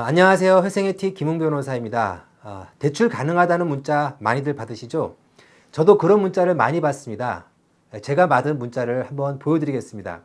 안녕하세요. 회생의 티 김웅 변호사입니다. 아, 대출 가능하다는 문자 많이들 받으시죠? 저도 그런 문자를 많이 받습니다. 제가 받은 문자를 한번 보여드리겠습니다.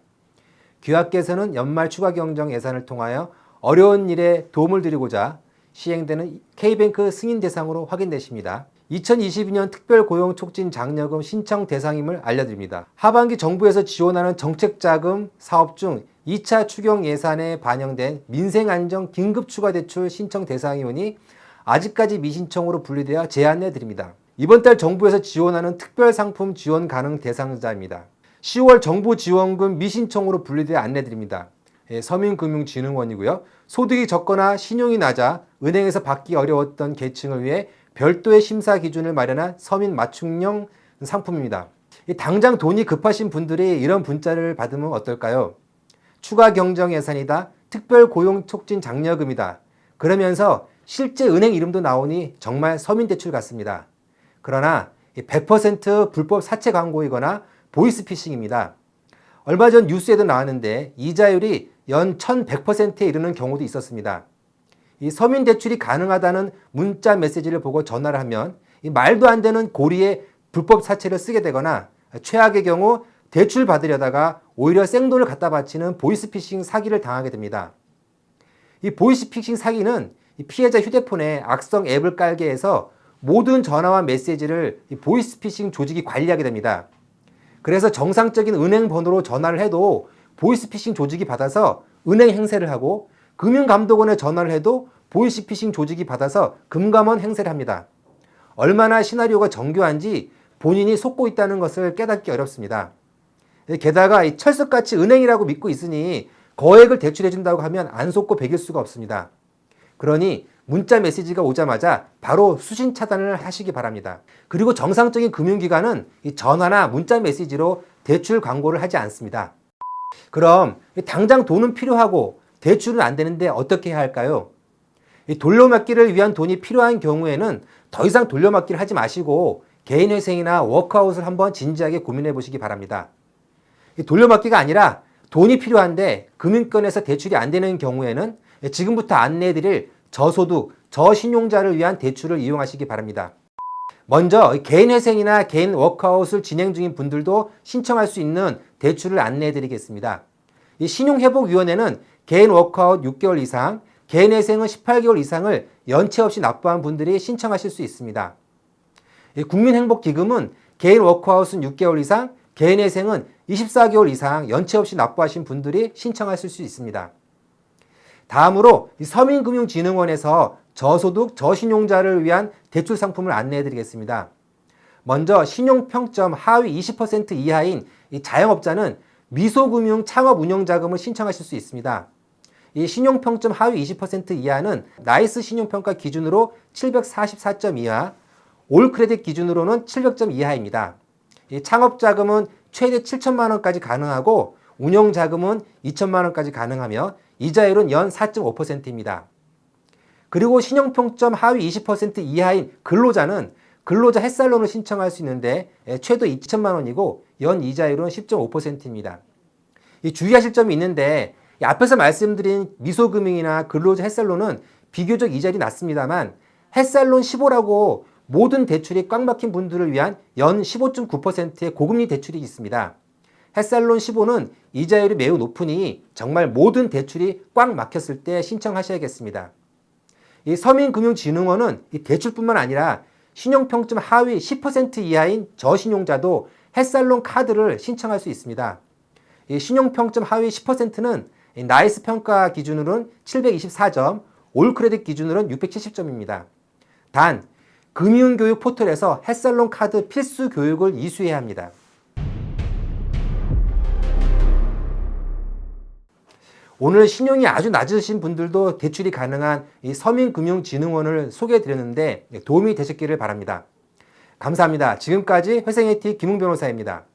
귀하께서는 연말 추가 경정 예산을 통하여 어려운 일에 도움을 드리고자 시행되는 K뱅크 승인 대상으로 확인되십니다. 2022년 특별 고용 촉진 장려금 신청 대상임을 알려드립니다. 하반기 정부에서 지원하는 정책자금 사업 중 2차 추경 예산에 반영된 민생안정 긴급 추가 대출 신청 대상이오니 아직까지 미신청으로 분리되어 제안해 드립니다. 이번 달 정부에서 지원하는 특별 상품 지원 가능 대상자입니다. 10월 정부 지원금 미신청으로 분리되어 안내 드립니다. 예, 서민금융진흥원이고요. 소득이 적거나 신용이 낮아 은행에서 받기 어려웠던 계층을 위해 별도의 심사 기준을 마련한 서민 맞춤형 상품입니다. 이 당장 돈이 급하신 분들이 이런 문자를 받으면 어떨까요? 추가 경정 예산이다. 특별 고용 촉진 장려금이다. 그러면서 실제 은행 이름도 나오니 정말 서민 대출 같습니다. 그러나 100% 불법 사채 광고이거나 보이스피싱입니다. 얼마 전 뉴스에도 나왔는데 이자율이 연 1100%에 이르는 경우도 있었습니다. 이 서민 대출이 가능하다는 문자 메시지를 보고 전화를 하면 이 말도 안 되는 고리에 불법 사채를 쓰게 되거나 최악의 경우 대출 받으려다가 오히려 생돈을 갖다 바치는 보이스피싱 사기를 당하게 됩니다. 이 보이스피싱 사기는 이 피해자 휴대폰에 악성 앱을 깔게 해서 모든 전화와 메시지를 이 보이스피싱 조직이 관리하게 됩니다. 그래서 정상적인 은행 번호로 전화를 해도 보이스피싱 조직이 받아서 은행 행세를 하고 금융감독원에 전화를 해도 보이스피싱 조직이 받아서 금감원 행세를 합니다. 얼마나 시나리오가 정교한지 본인이 속고 있다는 것을 깨닫기 어렵습니다. 게다가 이 철석같이 은행이라고 믿고 있으니 거액을 대출해준다고 하면 안 속고 배길 수가 없습니다. 그러니 문자 메시지가 오자마자 바로 수신 차단을 하시기 바랍니다. 그리고 정상적인 금융기관은 이 전화나 문자 메시지로 대출 광고를 하지 않습니다. 그럼 당장 돈은 필요하고 대출은 안 되는데 어떻게 해야 할까요? 이 돌려막기를 위한 돈이 필요한 경우에는 더 이상 돌려막기를 하지 마시고 개인회생이나 워크아웃을 한번 진지하게 고민해 보시기 바랍니다. 이 돌려막기가 아니라 돈이 필요한데 금융권에서 대출이 안 되는 경우에는 지금부터 안내해 드릴 저소득, 저신용자를 위한 대출을 이용하시기 바랍니다. 먼저 개인회생이나 개인 워크아웃을 진행 중인 분들도 신청할 수 있는 대출을 안내해 드리겠습니다. 이 신용회복위원회는 개인 워크아웃 6개월 이상, 개인 회생은 18개월 이상을 연체 없이 납부한 분들이 신청하실 수 있습니다. 이 국민행복기금은 개인 워크아웃은 6개월 이상, 개인 회생은 24개월 이상 연체 없이 납부하신 분들이 신청하실 수 있습니다. 다음으로 서민금융진흥원에서 저소득 저신용자를 위한 대출 상품을 안내해 드리겠습니다. 먼저 신용평점 하위 20% 이하인 자영업자는 미소금융 창업 운영자금을 신청하실 수 있습니다. 이 신용평점 하위 20% 이하는 나이스 신용평가 기준으로 744점 이하, 올 크레딧 기준으로는 700점 이하입니다. 이 창업자금은 최대 7천만 원까지 가능하고 운영자금은 2천만 원까지 가능하며 이자율은 연 4.5%입니다. 그리고 신용평점 하위 20% 이하인 근로자는 근로자 햇살론을 신청할 수 있는데 최대 2천만 원이고 연 이자율은 10.5%입니다. 이 주의하실 점이 있는데 앞에서 말씀드린 미소금융이나 근로자 햇살론은 비교적 이자율이 낮습니다만 햇살론 15라고 모든 대출이 꽉 막힌 분들을 위한 연 15.9%의 고금리 대출이 있습니다. 햇살론 15는 이자율이 매우 높으니 정말 모든 대출이 꽉 막혔을 때 신청하셔야겠습니다. 이 서민금융진흥원은 이 대출뿐만 아니라 신용평점 하위 10% 이하인 저신용자도 햇살론 카드를 신청할 수 있습니다. 이 신용평점 하위 10%는 나이스 평가 기준으로는 724점, 올 크레딧 기준으로는 670점입니다. 단, 금융교육 포털에서 햇살론 카드 필수 교육을 이수해야 합니다. 오늘 신용이 아주 낮으신 분들도 대출이 가능한 이 서민금융진흥원을 소개해 드렸는데 도움이 되셨기를 바랍니다. 감사합니다. 지금까지 회생의티 김웅 변호사입니다.